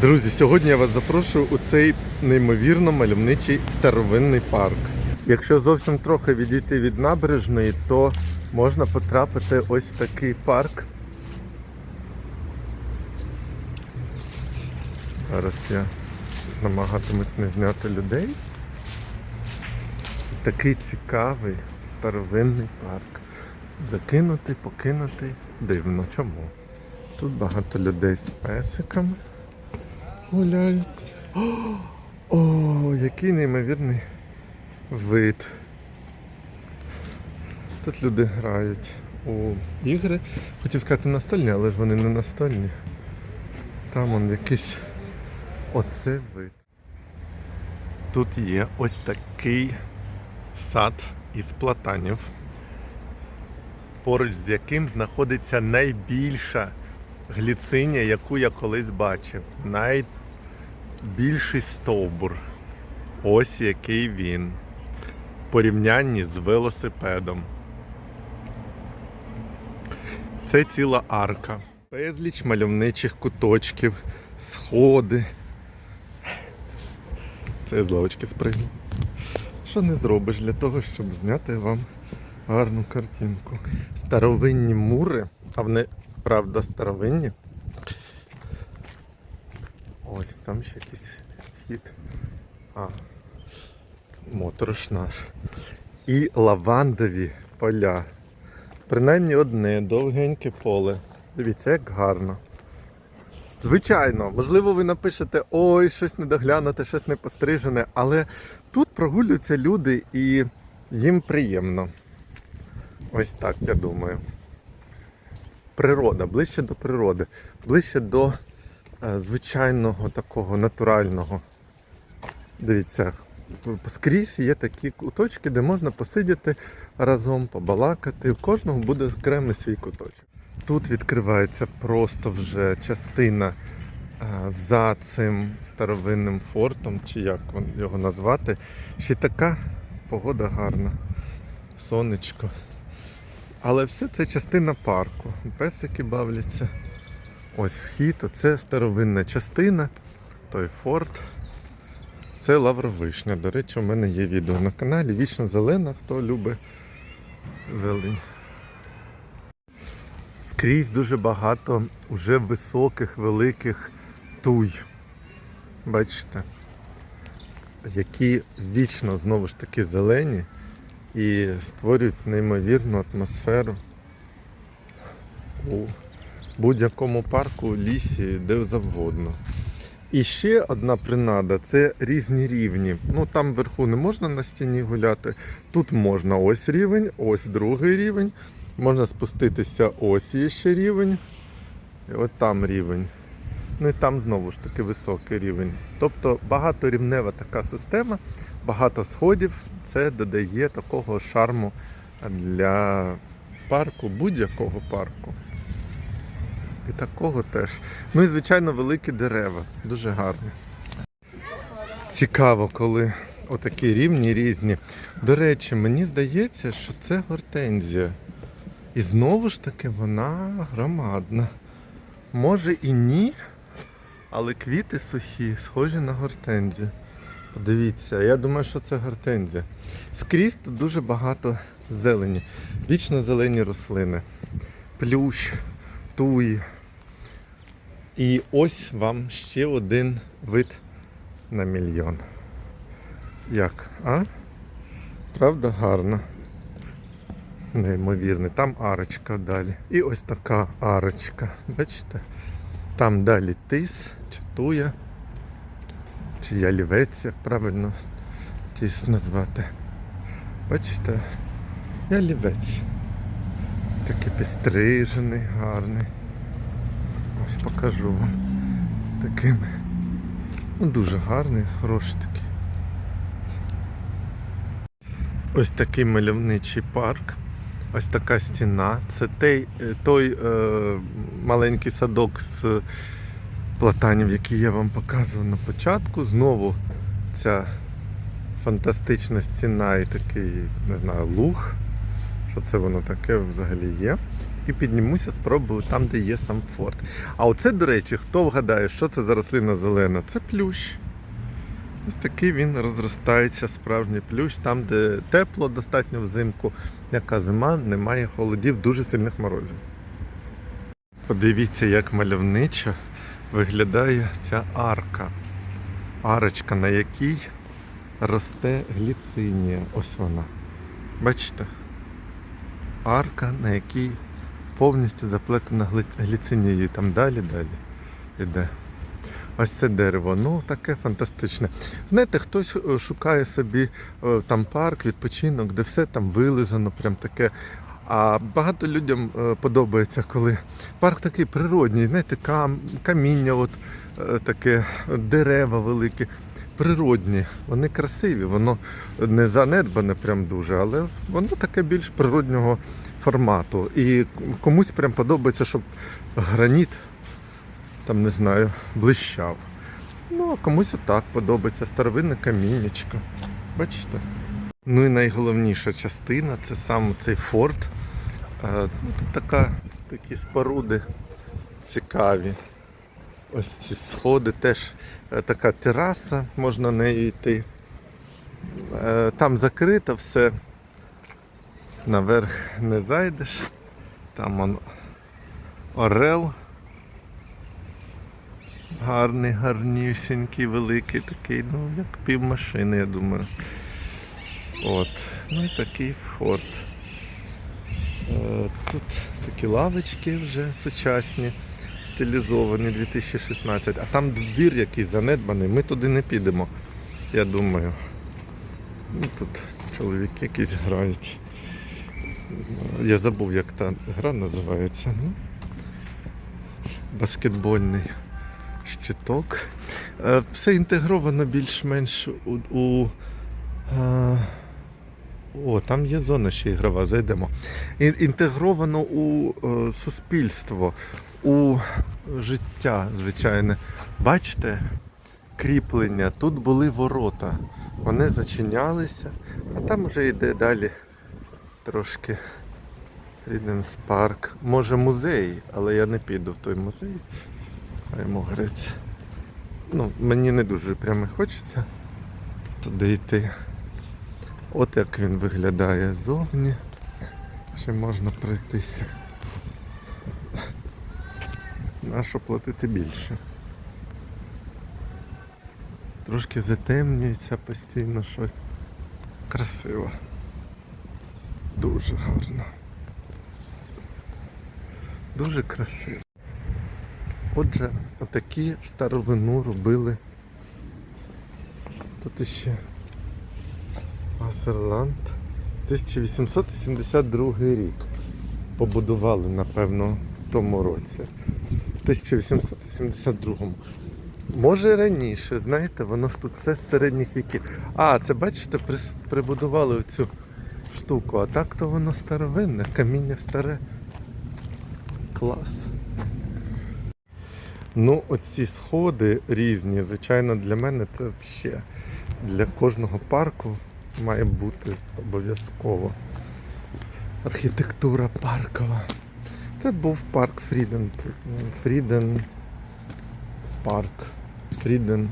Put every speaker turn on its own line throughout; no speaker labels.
Друзі, сьогодні я вас запрошую у цей неймовірно мальовничий старовинний парк. Якщо зовсім трохи відійти від набережної, то можна потрапити ось в такий парк. Зараз я намагатимусь не зняти людей. Такий цікавий старовинний парк. Закинутий, покинутий. Дивно, чому? Тут багато людей з песиками гуляють. О, який неймовірний вид. Тут люди грають у ігри. Хотів сказати настольні, але ж вони не настольні. Там он якийсь оце вид. Тут є ось такий сад із платанів, поруч з яким знаходиться найбільша гліциня, яку я колись бачив. Найбільший стовбур. Ось який він. В порівнянні з велосипедом. Це ціла арка. Безліч мальовничих куточків, сходи. Це я з лавочки спригнув. Що не зробиш для того, щоб зняти вам гарну картинку. Старовинні мури, а вони правда старовинні. Ой, там ще якийсь хід. А, моторошь наш. І лавандові поля. Принаймні одне довгеньке поле. Дивіться, як гарно. Звичайно, можливо, ви напишете, ой, щось недоглянуте, щось не пострижене, але тут прогулюються люди і їм приємно. Ось так, я думаю. Природа, ближче до природи, ближче до звичайного такого натурального. Дивіться, скрізь є такі куточки, де можна посидіти разом, побалакати. У кожного буде окремий свій куточок. Тут відкривається просто вже частина е, за цим старовинним фортом, чи як його назвати. Ще така погода гарна, сонечко. Але все це частина парку. Песики бавляться. Ось вхід, оце старовинна частина, той форт. Це лавровишня. До речі, у мене є відео на каналі. Вічно зелена, хто любить зелень. Скрізь дуже багато вже високих, великих туй. Бачите? Які вічно знову ж таки зелені і створюють неймовірну атмосферу у будь-якому парку, лісі, де завгодно. І ще одна принада це різні рівні. Ну там вверху не можна на стіні гуляти. Тут можна ось рівень, ось другий рівень. Можна спуститися, ось є ще рівень. І от там рівень. Ну і там знову ж таки високий рівень. Тобто багаторівнева така система, багато сходів. Це додає такого шарму для парку, будь-якого парку. І такого теж. Ну і звичайно великі дерева. Дуже гарні. Цікаво, коли отакі рівні різні. До речі, мені здається, що це гортензія. І знову ж таки вона громадна. Може і ні, але квіти сухі, схожі на гортензію. Подивіться, я думаю, що це гортензія. Скрізь тут дуже багато зелені. Вічно зелені рослини. Плющ, туї. І ось вам ще один вид на мільйон. Як? А? Правда гарно. Неймовірний. Там арочка далі. І ось така арочка. Бачите? Там далі тис, чи туя, чи ялівець, як правильно тис назвати. Бачите? Ялівець. Такий підстрижений, гарний. Ось покажу вам такими. Ну, дуже гарний, хороший такий. Ось такий мальовничий парк. Ось така стіна. Це той, той е, маленький садок з платанів, який я вам показував на початку. Знову ця фантастична стіна і такий, не знаю, луг. Що це воно таке взагалі є. І піднімуся, спробую там, де є сам форт. А оце, до речі, хто вгадає, що це за рослина зелена? Це плющ. Ось такий він розростається, справжній плющ, там, де тепло достатньо взимку, яка зима, немає холодів, дуже сильних морозів. Подивіться, як мальовничо виглядає ця арка. Арочка, на якій росте гліцинія. Ось вона. Бачите? Арка, на якій повністю заплетена гліцинією. Там далі, далі іде. Ось це дерево, ну таке фантастичне. Знаєте, хтось е, шукає собі е, там парк, відпочинок, де все там вилизано, прям таке. А багато людям е, подобається, коли парк такий природній, знаєте, кам, каміння, от таке, дерева великі, природні. Вони красиві, воно не занедбане прям дуже, але воно таке більш природнього формату. І комусь прям подобається, щоб граніт там не знаю, блищав. Ну, а комусь отак подобається старовинне каміннячко. Бачите? Ну і найголовніша частина це сам цей форт. Е, Ну, тут така, такі споруди цікаві. Ось ці сходи теж е, така тераса, можна нею йти. Е, Там закрито все. Наверх не зайдеш. Там он орел. Гарний, гарнюсінький, великий такий, ну як півмашини, я думаю. От. Ну і такий форт. Е, Тут такі лавочки вже сучасні, стилізовані 2016. А там двір якийсь занедбаний, ми туди не підемо, я думаю. Ну, тут чоловіки якісь грають. Я забув, як та гра називається. Ну, баскетбольний щиток. Е, Все інтегровано більш-менш у. у е, о, там є зона ще ігрова, зайдемо. Інтегровано у е, суспільство, у життя, звичайне. Бачите, кріплення, тут були ворота. Вони зачинялися, а там вже йде далі трошки Ріденс парк. Може музей, але я не піду в той музей. Хай йому. Ну, мені не дуже прямо хочеться туди йти. От як він виглядає ззовні. Ще можна пройтися. Нащо платити більше? Трошки затемнюється постійно щось. Красиво. Дуже гарно. Дуже красиво. Отже, отакі старовину робили. Тут іще Асерланд. 1872 рік. Побудували, напевно, в тому році. 1882. Може раніше, знаєте, воно ж тут все з середніх віків. А, це бачите, при- прибудували цю штуку, а так то воно старовинне, каміння старе. Клас. Ну, оці сходи різні, звичайно, для мене це ще для кожного парку має бути обов'язково. Архітектура паркова. Це був парк Фріден. Фріден парк. Фріден.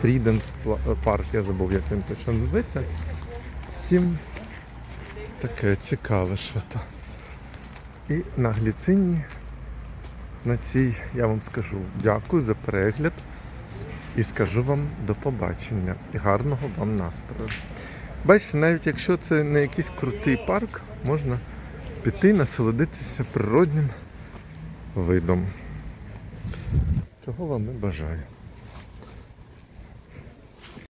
Фріденс парк, я забув, як він точно називається. Втім, таке цікаве що то. І на гліцині на цій я вам скажу дякую за перегляд і скажу вам до побачення гарного вам настрою. Бачите, навіть якщо це не якийсь крутий парк, можна піти насолодитися природним видом. Чого вам і бажаю.